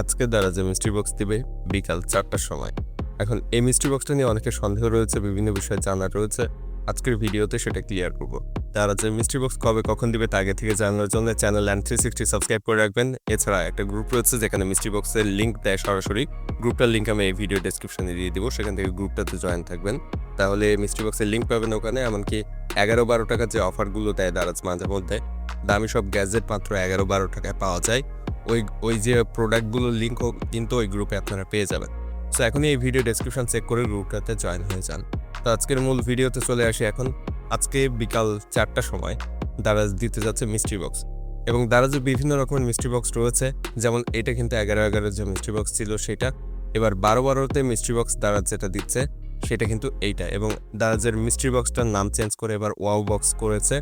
আজকে দ্বারা যে মিস্ট্রি বক্স দিবে বিকাল চারটার সময়। এখন এই মিস্ট্রি বক্সটা নিয়ে অনেকের সন্দেহ রয়েছে, বিভিন্ন বিষয়ে জানার রয়েছে। আজকের ভিডিওতে সেটা ক্লিয়ার করব। তারা যে মিস্ট্রি বক্স কবে কখন দিবে তা আগে থেকে জানানোর জন্য channel and three sixty subscribe করে রাখবেন। এছাড়া একটা গ্রুপ রয়েছে যেখানে মিস্ট্রি বক্সের লিঙ্ক দেয় সরাসরি। গ্রুপটার লিঙ্ক আমি এই ভিডিও ডেসক্রিপশনে দিয়ে দিব, সেখান থেকে গ্রুপটাতে জয়েন থাকবেন। তাহলে মিস্ট্রি বক্সের লিঙ্ক পাবেন ওখানে, এমনকি এগারো বারো টাকার যে অফারগুলো দেয় দারাজ মাঝে মধ্যে, দামি সব গ্যাজেট মাত্র এগারো বারো টাকায় পাওয়া যায়। ওই ওই যে প্রোডাক্টগুলোর লিঙ্কও কিন্তু ওই গ্রুপে আপনারা পেয়ে যাবেন। সো এখনই এই ভিডিও ডেসক্রিপশন চেক করে গ্রুপটাতে জয়েন হয়ে যান। তো আজকের মূল ভিডিওতে চলে আসি এখন। আজকে বিকাল চারটার সময় দারাজ দিতে যাচ্ছে মিস্ট্রি বক্স এবং দারাজে বিভিন্ন রকমের মিস্ট্রি বক্স রয়েছে। যেমন এটা কিন্তু এগারো এগারো যে মিস্ট্রি বক্স ছিল সেটা। এবার বারো বারোতে মিস্ট্রি বক্স দারাজ যেটা দিচ্ছে, সেটা কিন্তু এইটা। এবং দারাজের মিস্ট্রি বক্সটার নাম চেঞ্জ করে এবার ওয়াও বক্স করেছে।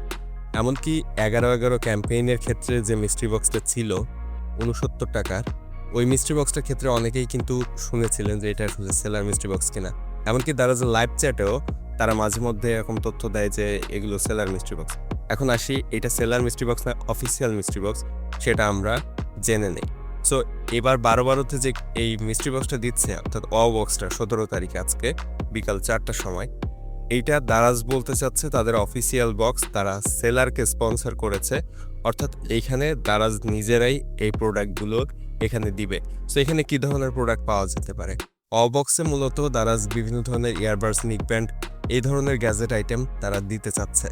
এমনকি এগারো এগারো ক্যাম্পেইনের ক্ষেত্রে যে মিস্ট্রি বক্সটা ছিল উনসত্তর টাকার। ওই মিস্ট্রি বক্সটার ক্ষেত্রে অনেকেই কিন্তু শুনেছিলেন যে এটা আসলে সেলার মিস্ট্রি বক্স কিনা। এমনকি তারা যে লাইভ চ্যাটেও তারা মাঝে মধ্যে এরকম তথ্য দেয় যে এগুলো সেলার মিস্ট্রি বক্স এখন আসি, এটা সেলার মিস্ট্রি বক্স না অফিসিয়াল মিস্ট্রি বক্স সেটা আমরা জেনে নেই। সো এবার বারো বারোতে যে এই মিস্ট্রি বক্সটা দিচ্ছে, অর্থাৎ অ বক্সটা সতেরো তারিখে আজকে, বিকাল চারটার সময়, এইটা দারাজ বলতে চাচ্ছে তাদের অফিসিয়াল বক্স তারা সেলারকে স্পন্সর করেছে। অর্থাৎ এইখানে দারাজ নিজেরাই এই প্রোডাক্টগুলো এখানে দিবে। সো এখানে কি ধরনের প্রোডাক্ট পাওয়া যেতে পারে? অবক্সে মূলত দারাজ বিভিন্ন ধরনের ইয়ারবাডস নিক ব্যান্ড এই ধরনের গ্যাজেট আইটেম তারা দিতে চাচ্ছে।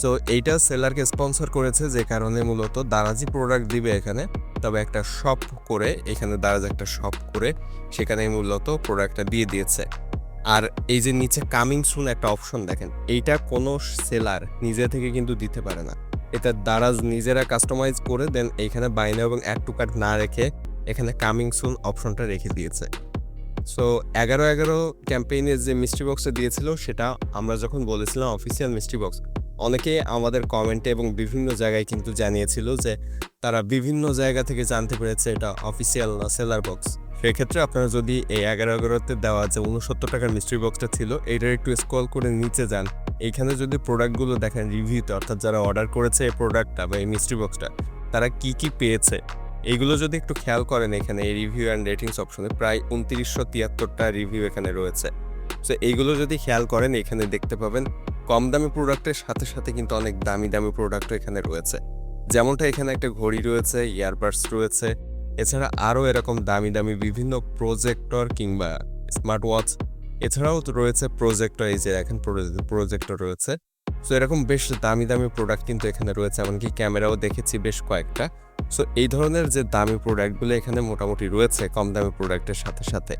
সো এইটা সেলারকে স্পন্সর করেছে যে কারণে মূলত দারাজি প্রোডাক্ট দিবে এখানে। তবে একটা শপ করে, এখানে দারাজ একটা শপ করে সেখানে মূলত প্রোডাক্টটা দিয়ে দিয়েছে। আর এই যে নিচে কামিং সুন একটা অপশন দেখেন, এইটা কোনো সেলার নিজে থেকে কিন্তু দিতে পারে না। এটা দারাজ নিজেরা কাস্টমাইজ করে দেন এইখানে বাইনা এবং অ্যাড টু কার্ড না রেখে এখানে কামিং সুন অপশনটা রেখে দিয়েছে। সো এগারো এগারো ক্যাম্পেইনের যে মিস্ট্রি বক্সটা দিয়েছিল, সেটা আমরা যখন বলেছিলাম অফিসিয়াল মিস্ট্রি বক্স অনেকে আমাদের কমেন্টে এবং বিভিন্ন জায়গায় কিন্তু জানিয়েছিল যে তারা বিভিন্ন জায়গা থেকে জানতে পেরেছে এটা অফিসিয়াল না সেলার বক্স সেক্ষেত্রে আপনারা যদি এই এগারো এগারোতে দেওয়া যে উনসত্তর টাকার মিস্ট্রি বক্সটা ছিল, এইটার একটু স্ক্রল করে নিচে যান। এইখানে যদি প্রোডাক্টগুলো দেখেন রিভিউতে অর্থাৎ যারা অর্ডার করেছে এই প্রোডাক্টটা বা এই মিস্ট্রি বক্সটা তারা কি কি পেয়েছে? এইগুলো যদি একটু খেয়াল করেন এখানে, এই রিভিউ অ্যান্ড রেটিংস অপশনে প্রায় উনত্রিশশো তিয়াত্তরটা রিভিউ এখানে রয়েছে। সো এইগুলো যদি খেয়াল করেন, এখানে দেখতে পাবেন কম দামি প্রোডাক্টের সাথে সাথে কিন্তু অনেক দামি দামি প্রোডাক্টও এখানে রয়েছে। যেমনটা এখানে একটা ঘড়ি রয়েছে ইয়ারবাডস রয়েছে। এছাড়া আরও এরকম দামি দামি বিভিন্ন প্রজেক্টর কিংবা স্মার্ট ওয়াচ এছাড়াও তো রয়েছে প্রজেক্টর এই যে এখন প্রজেক্টর রয়েছে। সো এরকম বেশ দামি দামি প্রোডাক্ট কিন্তু এখানে রয়েছে, এমনকি ক্যামেরাও দেখেছি বেশ কয়েকটা। সো এই ধরনের যে দামি প্রোডাক্টগুলো এখানে মোটামুটি রয়েছে, কম দামি প্রোডাক্টের সাথে সাথে,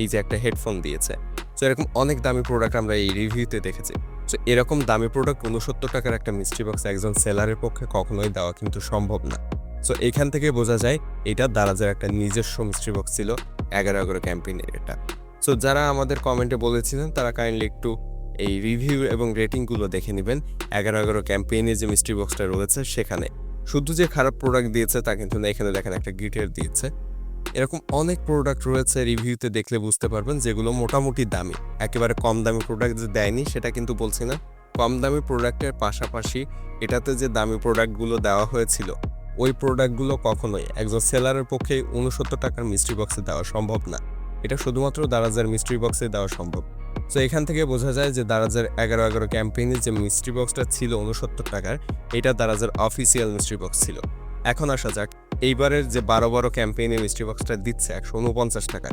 এই যে একটা হেডফোন দিয়েছে। সো এরকম অনেক দামি প্রোডাক্ট আমরা এই রিভিউতে দেখেছি। সো এরকম দামি প্রোডাক্ট উনসত্তর টাকার একটা মিস্ট্রি বক্স একজন সেলারের পক্ষে কখনোই দেওয়া কিন্তু সম্ভব না। সো এখান থেকে বোঝা যায়, এটা দারাজের একটা নিজস্ব মিস্ট্রি বক্স ছিল, এগারো এগারো ক্যাম্পেইনের এটা। সো যারা আমাদের কমেন্টে বলেছিলেন, তারা কাইন্ডলি একটু এই রিভিউ এবং রেটিংগুলো দেখে নেবেন। এগারো এগারো ক্যাম্পেইনে যে মিস্ট্রি বক্সটা রয়েছে, সেখানে। শুধু যে খারাপ প্রোডাক্ট দিয়েছে, তা কিন্তু না, এখানে দেখেন একটা গিটার দিয়েছে। এরকম অনেক প্রোডাক্ট রয়েছে রিভিউতে দেখলে বুঝতে পারবেন, যেগুলো মোটামুটি দামি। একেবারে কম দামি প্রোডাক্ট যে দেয়নি, সেটা কিন্তু বলছি না। কম দামি প্রোডাক্টের পাশাপাশি এটাতে যে দামি প্রোডাক্টগুলো দেওয়া হয়েছিল, ওই প্রোডাক্টগুলো কখনোই একজন সেলারের পক্ষে উনসত্তর টাকার মিস্ট্রি বক্সে দেওয়া সম্ভব না। এটা শুধুমাত্র দারাজের মিস্ট্রি বক্সে দেওয়া সম্ভব। তো এখান থেকে বোঝা যায় যে দারাজের এগারো এগারো ক্যাম্পেইনে যে মিস্ট্রি বক্সটা ছিল উনসত্তর টাকার, এটা দারাজের অফিসিয়াল মিস্ট্রি বক্স ছিল। এখন আসা যাক, এইবারের যে বারো বারো ক্যাম্পেইনে মিস্ট্রি বক্সটা দিচ্ছে একশো উনপঞ্চাশ টাকা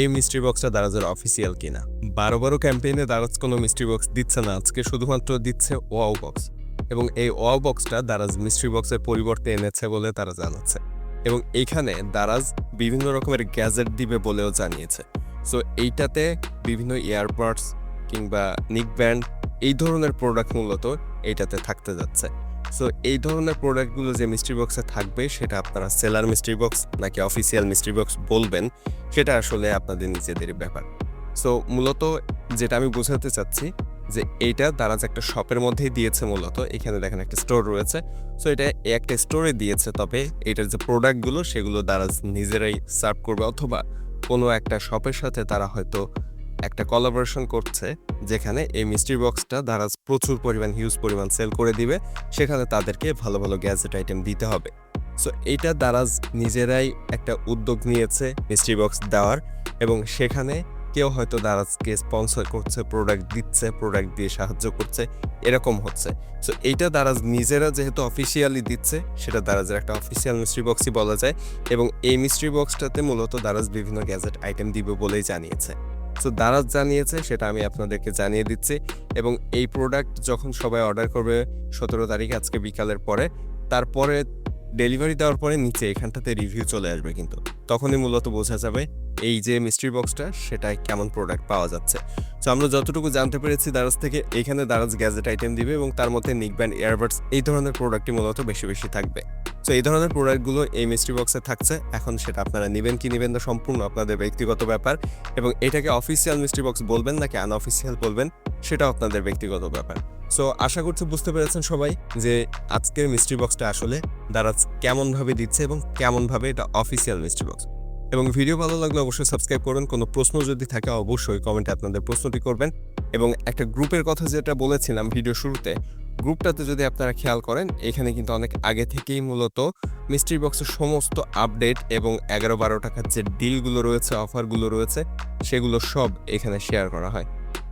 এই মিস্ট্রি বক্সটা দারাজের অফিসিয়াল কিনা? বারো বারো ক্যাম্পেইনে দারাজ কোনো মিস্ট্রি বক্স দিচ্ছে না, আজকে শুধুমাত্র দিচ্ছে ওয়াও বক্স এবং এই ওয়াও বক্সটা দারাজ মিস্ট্রি বক্সের পরিবর্তে এনেছে বলে তারা জানাচ্ছে। এবং এইখানে দারাজ বিভিন্ন রকমের গ্যাজেট দিবে বলেও জানিয়েছে। সো এইটাতে বিভিন্ন ইয়ারবাডস কিংবা নিক ব্যান্ড এই ধরনের প্রোডাক্ট মূলত এইটাতে থাকতে যাচ্ছে। সো এই ধরনের প্রোডাক্টগুলো যে মিস্ট্রি বক্সে থাকবে, সেটা আপনারা সেলার মিস্ট্রি বক্স নাকি অফিসিয়াল মিস্ট্রি বক্স বলবেন, সেটা আসলে আপনাদের নিজেদের ব্যাপার। সো মূলত যেটা আমি বোঝাতে চাচ্ছি যে এইটা দারাজ একটা শপের মধ্যেই দিয়েছে মূলত। এখানে দেখেন একটা স্টোর রয়েছে। সো এটা একটা স্টোরে দিয়েছে, তবে এটার যে প্রোডাক্টগুলো, সেগুলো দারাজ নিজেরাই সার্ভ করবে। অথবা কোনো একটা শপের সাথে তারা হয়তো একটা কলাবোরেশন করছে, যেখানে এই মিস্ট্রি বক্সটা দ্বারা প্রচুর পরিমাণ হিউজ পরিমাণ সেল করে দিবে। সেখানে তাদেরকে ভালো ভালো গ্যাজেট আইটেম দিতে হবে। সো এটা দারাজ নিজেরাই একটা উদ্যোগ নিয়েছে মিস্ট্রি বক্স দেওয়ার। এবং সেখানে কেউ হয়তো দারাজকে স্পন্সর করছে প্রোডাক্ট দিচ্ছে প্রোডাক্ট দিয়ে সাহায্য করছে, এরকম হচ্ছে। সো এইটা দারাজ নিজেরা যেহেতু অফিসিয়ালি দিচ্ছে, সেটা দারাজের একটা অফিসিয়াল মিস্ট্রি বক্সই বলা যায় এবং এই মিস্ট্রি বক্সটাতে মূলত দারাজ বিভিন্ন গ্যাজেট আইটেম দিবে বলেই জানিয়েছে। সো দারাজ জানিয়েছে, সেটা আমি আপনাদেরকে জানিয়ে দিচ্ছি এবং এই প্রোডাক্ট যখন সবাই অর্ডার করবে সতেরো তারিখ আজকে বিকালের পরে, তারপরে ডেলিভারি দেওয়ার পরে নিচে এখানটাতে রিভিউ চলে আসবে কিন্তু। তখনই মূলত বোঝা যাবে এই যে মিস্ট্রি বক্সটা সেটায় কেমন প্রোডাক্ট পাওয়া যাচ্ছে। তো আমরা যতটুকু জানতে পেরেছি দারাজ থেকে, এখানে দারাজ গ্যাজেট আইটেম দিবে এবং তার মধ্যে নিক ব্যান্ড ইয়ারবাডস এই ধরনের প্রোডাক্টই মূলত বেশি বেশি থাকবে। তো এই ধরনের প্রোডাক্টগুলো এই মিস্ট্রি বক্সে থাকছে। এখন সেটা আপনারা নেবেন কি নেবেন না সম্পূর্ণ আপনাদের ব্যক্তিগত ব্যাপার এবং এটাকে অফিসিয়াল মিস্ট্রি বক্স বলবেন নাকি আনঅফিসিয়াল বলবেন সেটা আপনাদের ব্যক্তিগত ব্যাপার। সো আশা করছি বুঝতে পেরেছেন সবাই যে আজকের মিস্ট্রি বক্সটা আসলে দারাজ কেমনভাবে দিচ্ছে এবং কেমনভাবে এটা অফিসিয়াল মিস্ট্রি বক্স এবং ভিডিও ভালো লাগলে অবশ্যই সাবস্ক্রাইব করবেন। কোনো প্রশ্ন যদি থাকে, অবশ্যই কমেন্টে আপনাদের প্রশ্নটি করবেন। এবং একটা গ্রুপের কথা যেটা বলেছিলাম ভিডিও শুরুতে গ্রুপটাতে যদি আপনারা খেয়াল করেন, এখানে কিন্তু অনেক আগে থেকেই মূলত মিস্ট্রি বক্সের সমস্ত আপডেট এবং এগারো বারো টাকার যে ডিলগুলো রয়েছে অফারগুলো রয়েছে, সেগুলো সব এখানে শেয়ার করা হয়।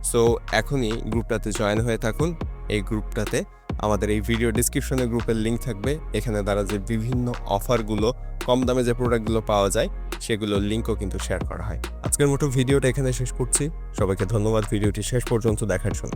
সো এখনই গ্রুপটাতে জয়েন হয়ে থাকুন। এই গ্রুপটাতে আমাদের এই ভিডিও ডিসক্রিপশনে গ্রুপের লিঙ্ক থাকবে। এখানে দ্বারা যে বিভিন্ন অফারগুলো কম দামে যে প্রোডাক্টগুলো পাওয়া যায় সেগুলোর লিঙ্কও কিন্তু শেয়ার করা হয়। আজকের মতো ভিডিওটা এখানে শেষ করছি। সবাইকে ধন্যবাদ। ভিডিওটি শেষ পর্যন্ত দেখার জন্য।